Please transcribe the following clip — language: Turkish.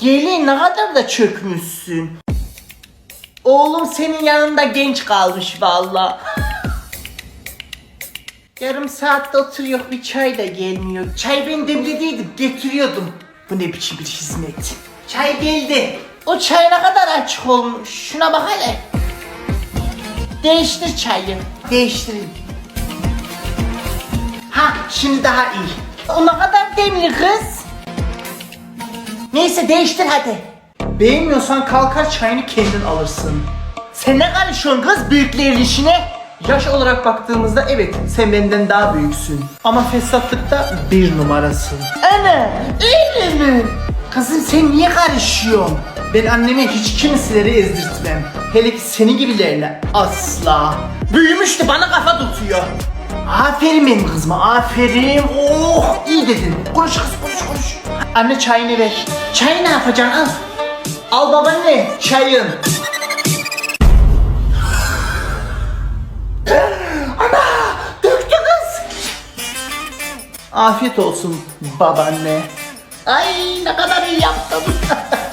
Gelin ne kadar da çökmüşsün. Oğlum senin yanında genç kalmış valla. Yarım saatte oturuyor bir çay da gelmiyor. Çay ben demlediydim getiriyordum. Bu ne biçim bir hizmet. Çay geldi. O çay ne kadar açık olmuş. Şuna bak hele. Değiştir çayı. Değiştirin. Ha şimdi daha iyi. O ne kadar demli kız. Neyse değiştir hadi. Beğenmiyorsan kalkar çayını kendin alırsın. Sen ne karışıyorsun kız büyüklerin işine? Yaş olarak baktığımızda evet sen benden daha büyüksün. Ama fesatlıkta bir numarasın. Ana öyle mi? Kızım sen niye karışıyorsun? Ben anneme hiç kimseleri ezdirtmem. Hele ki seni gibilerine asla. Büyümüş de bana kafa tutuyor. Aferin benim kızıma aferin. Oh iyi dedin. Konuş kız konuş konuş. Anne çayını ver. Çayı ne yapacaksın al. Al babaanne çayın. Ana döktü kız. Afiyet olsun babaanne. Ay ne kadar iyi yaptım.